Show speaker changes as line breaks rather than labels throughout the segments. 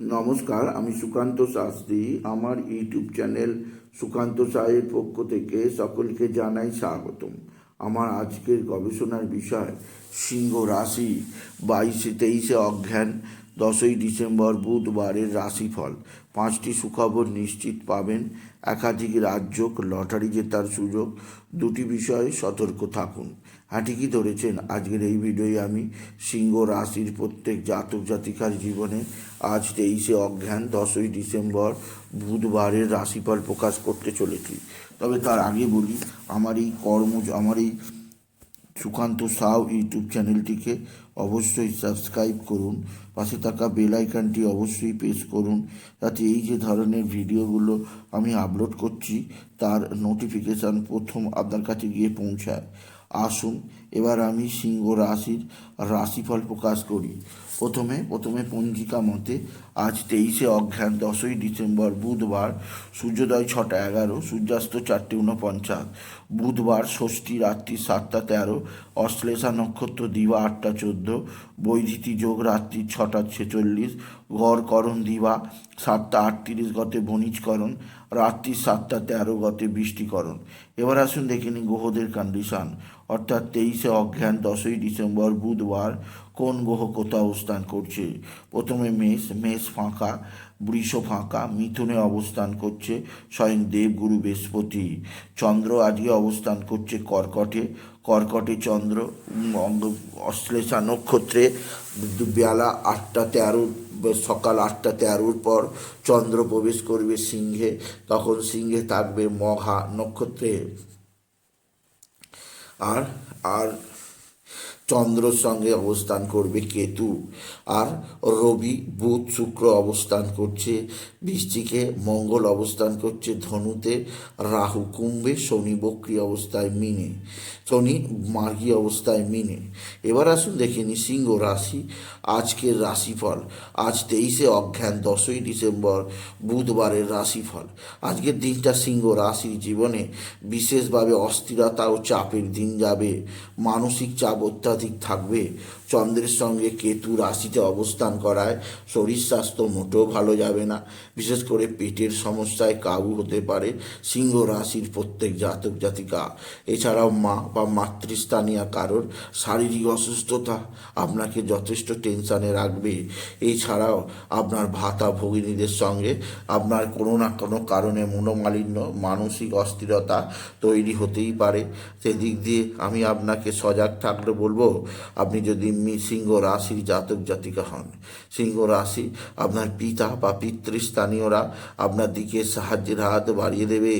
নমস্কার, আমি সুকান্ত শাস্ত্রী। আমার ইউটিউব চ্যানেল সুকান্ত সাহের পক্ষ থেকে সকলকে জানাই স্বাগতম। আমার আজকের গবেষণার বিষয়, সিংহ রাশি, বাইশে তেইশে অজ্ঞান দশই ডিসেম্বর বুধবারের রাশিফল। পাঁচটি সুখবর নিশ্চিত পাবেন। একাধিক রাজ্য লটারি জেতার সুযোগ, দুটি বিষয়ে সতর্ক থাকুন। হ্যাঁ ঠিকই ধরেছেন। আজকের এই ভিডিওয়ে আমি সিংহ রাশির প্রত্যেক জাতক জাতিকার জীবনে আজ তেইশে অজ্ঞান দশই ডিসেম্বর বুধবারের রাশিফল প্রকাশ করতে চলেছি। তবে তার আগে বলি, আমার এই কর্ম, আমার এই সুকান্ত সাউ ইউটিউব চ্যানেলটিকে অবশ্যই সাবস্ক্রাইব করুন। পাশে থাকা বেল আইকনটি অবশ্যই প্রেস করুন, যাতে এই যে ধরনের ভিডিওগুলো আমি আপলোড করছি, তার নোটিফিকেশান প্রথম আপনার কাছে গিয়ে পৌঁছায়। আসুন, এবার আমি সিংহ রাশির রাশিফল প্রকাশ করি। প্রথমে প্রথমে পঞ্জিকা মতে, আজ তেইশে অজ্ঞান দশই ডিসেম্বর, বুধবার, সূর্যোদয় ছটা এগারো, সূর্যাস্ত চারটে উনপঞ্চাশ বুধবার, ষষ্ঠী রাত্রি সাতটা তেরো, অশ্লেষা নক্ষত্র দিবা আটটা চোদ্দ বৈদিতি যোগ রাত্রি ছটা ছেচল্লিশ গড়করণ দিবা সাতটা আটত্রিশ, গতে বণিজকরণ রাত্রি সাতটা তেরো গতে বৃষ্টিকরণ এবার আসুন দেখে গ্রহদের কন্ডিশন অর্থাৎ তেইশে অজ্ঞান দশই ডিসেম্বর, বুধবার কোন গ্রহ কোথাও অবস্থান করছে? প্রথমে মেষ মেষ ফাঁকা, বৃষ ফাঁকা, মিথুনে অবস্থান করছে স্বয়ং দেবগুরু বৃহস্পতি। চন্দ্র আজকে অবস্থান করছে কর্কটে। কর্কটে চন্দ্র অশ্লেষা নক্ষত্রে বেলা আটটা তেরো সকাল আটটা তেরোর পর চন্দ্র প্রবেশ করবে সিংহে। তখন সিংহে থাকবে মহা নক্ষত্রে। আর আর চন্দ্রর সঙ্গে অবস্থান করবে কেতু। আর রবি, বুধ, শুক্র অবস্থান করছে বৃষ্টিকে মঙ্গল অবস্থান করছে ধনুতে, রাহু কুম্ভে, শনি বক্রি অবস্থায় মিনে, শনি মার্গী অবস্থায় মিনে। এবার আসুন দেখে নি সিংহ রাশি, আজকের রাশিফল। আজ তেইশে অজ্ঞান দশই ডিসেম্বর, বুধবারের রাশিফল। আজকের দিনটা সিংহ রাশির জীবনে বিশেষভাবে অস্থিরতা ও চাপের দিন যাবে। মানসিক চাপ অত্যাধিক থাকবে। চন্দ্রের সঙ্গে কেতু রাশিতে অবস্থান করায় শরীর স্বাস্থ্য মোটেও ভালো যাবে না। বিশেষ করে পেটের সমস্যায় কাবু হতে পারে সিংহ রাশির প্রত্যেক জাতক জাতিকা। এছাড়াও মা বা মাতৃস্থানীয় কারোর শারীরিক অসুস্থতা আপনাকে যথেষ্ট টেনশানে রাখবে। এছাড়াও আপনার ভাতা ভগিনীদের সঙ্গে আপনার কোনো না কোনো কারণে মনোমালিন্য, মানসিক অস্থিরতা তৈরি হতেই পারে। সেদিক দিয়ে আমি আপনাকে সজাগ থাকলে বলব আপনি যদি সিংহ রাশির জাতক জাতিকা হন, সিংহ রাশি আপনার পিতা বা পিতৃস্থানীয়রা আপনার দিকে সাহায্যের হাত বাড়িয়ে দেবে।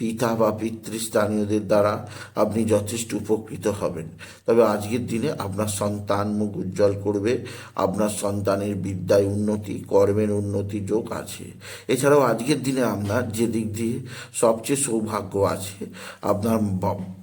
পিতা বা পিতৃস্থানীয়দের দ্বারা আপনি যথেষ্ট উপকৃত হবেন। তবে আজকের দিনে আপনার সন্তান মুখ উজ্জ্বল করবে, আপনার সন্তানের বিদ্যায় উন্নতি, কর্মের উন্নতি যোগ আছে। এছাড়াও আজকের দিনে আপনার যে দিক দিয়ে সবচেয়ে সৌভাগ্য আছে, আপনার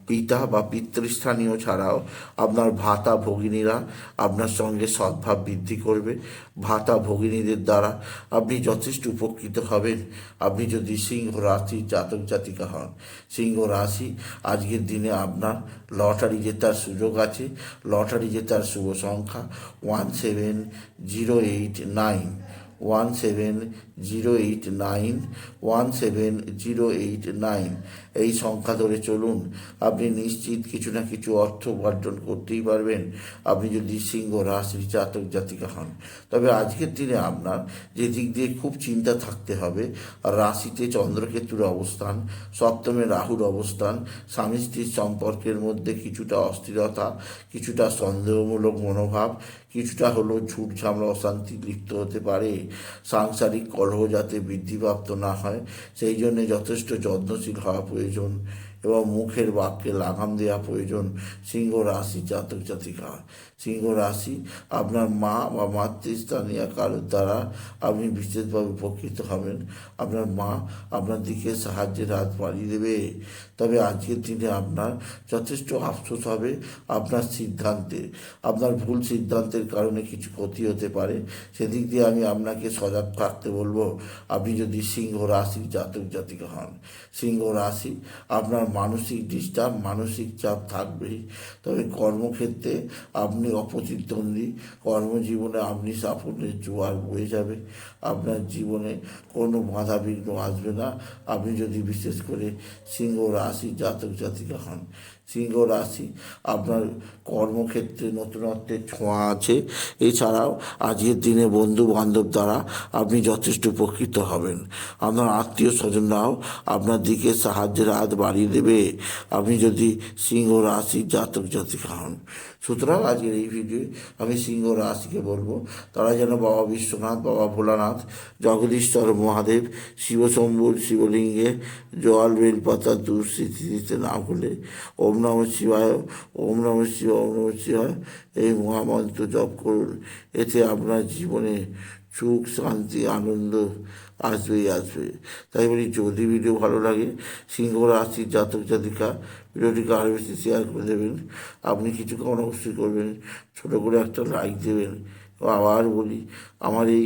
পিতা বা পিতৃস্থানীয় ছাড়াও আপনার ভাতা ভগিনীরা আপনার সঙ্গে সদ্ভাব বৃদ্ধি করবে। ভাতা ভগিনীদের দ্বারা আপনি যথেষ্ট উপকৃত হবেন। আপনি যদি সিংহ রাশির জাতক জাতিকা হন, সিংহ রাশি আজকের দিনে আপনার লটারি জেতার সুযোগ আছে। লটারি জেতার শুভ সংখ্যা one seven zero eight nine one seven zero eight nine one seven zero eight nine এই সংখ্যা ধরে চলুন, আপনি নিশ্চিত কিছু না কিছু অর্থ উপার্জন করতেই পারবেন। আপনি যদি সিংহ রাশির জাতক, জাতিকা হন, তবে আজকের দিনে আপনার যে দিক দিয়ে খুব চিন্তা থাকতে হবে, রাশিতে চন্দ্রকেতুর অবস্থান, সপ্তমে রাহুর অবস্থান, স্বামী স্ত্রীর সম্পর্কের মধ্যে কিছুটা অস্থিরতা, কিছুটা সন্দেহমূলক মনোভাব, কিছুটা হলো ঝুট ঝামলা, অশান্তি লিপ্ত হতে পারে। সাংসারিক কলহ যাতে বৃদ্ধিপ্রাপ্ত না হয় সেই জন্যে যথেষ্ট যত্নশীল হওয়া প্রয়োজন। এবং মুখের বাক্যে লাগাম দেওয়া প্রয়োজন সিংহ রাশি জাতক জাতিকা সিংহ রাশি, আপনার মা বা মাতৃস্থানীয় কারোর দ্বারা আপনি বিশেষভাবে উপকৃত হবেন। আপনার মা আপনার দিকে সাহায্যের হাত বাড়িয়ে দেবে। তবে আজকের দিনে আপনার যথেষ্ট আফসোস হবে আপনার সিদ্ধান্তে। আপনার ভুল সিদ্ধান্তের কারণে কিছু ক্ষতি হতে পারে। সেদিক দিয়ে আমি আপনাকে সজাগ থাকতে বলব। আপনি যদি সিংহ রাশির জাতক জাতিকা হন, সিংহ রাশি আপনার মানসিক ডিস্টার্ব, মানসিক চাপ থাকবেই। তবে কর্মক্ষেত্রে আপনি অপ্রতিদ্বন্দ্বী কর্মজীবনে আপনি সাফল্যের জোয়ার বয়ে যাবে। আপনার জীবনে কোনো বাধা বিঘ্ন আসবে না। আপনি যদি বিশেষ করে সিংহ রাশি জাতক জাতিকা হন সিংহ রাশি। আপনার কর্মক্ষেত্রে নতুনত্বের ছোঁয়া আছে। এছাড়াও আজকের দিনে বন্ধু বান্ধব দ্বারা আপনি যথেষ্ট উপকৃত হবেন। আপনার আত্মীয় স্বজনরাও আপনার দিকে সাহায্যের হাত বাড়িয়ে দেবে। আপনি যদি সিংহ রাশি জাতক জাতিকা হন। সুতরাং আজকের এই ভিডিও আমি সিংহ রাশিকে বলব, তারা যেন বাবা বিশ্বনাথ, বাবা ভোলানাথ, জগদীশ্বর মহাদেব, শিবশম্ভুর শিবলিঙ্গে জল বেলপাতা দুঃস্থিতি দিতে না ভুলে ওম নম শিবায়, ওম নম শিব ওম নম শিবায়। এই মহামন্ত্র জপ করুন। এতে আপনার জীবনে সুখ, শান্তি, আনন্দ আসবেই আসবে। তাই বলি, যদি ভিডিও ভালো লাগে, সিংহ রাশি জাতক জাতিকা, ভিডিওটিকে আরও বেশি শেয়ার করে দেবেন। আপনি কিছু কিছুক্ষণ অবশ্যই করবেন। ছোটো করে একটা লাইক দেবেন। আবার বলি, আমার এই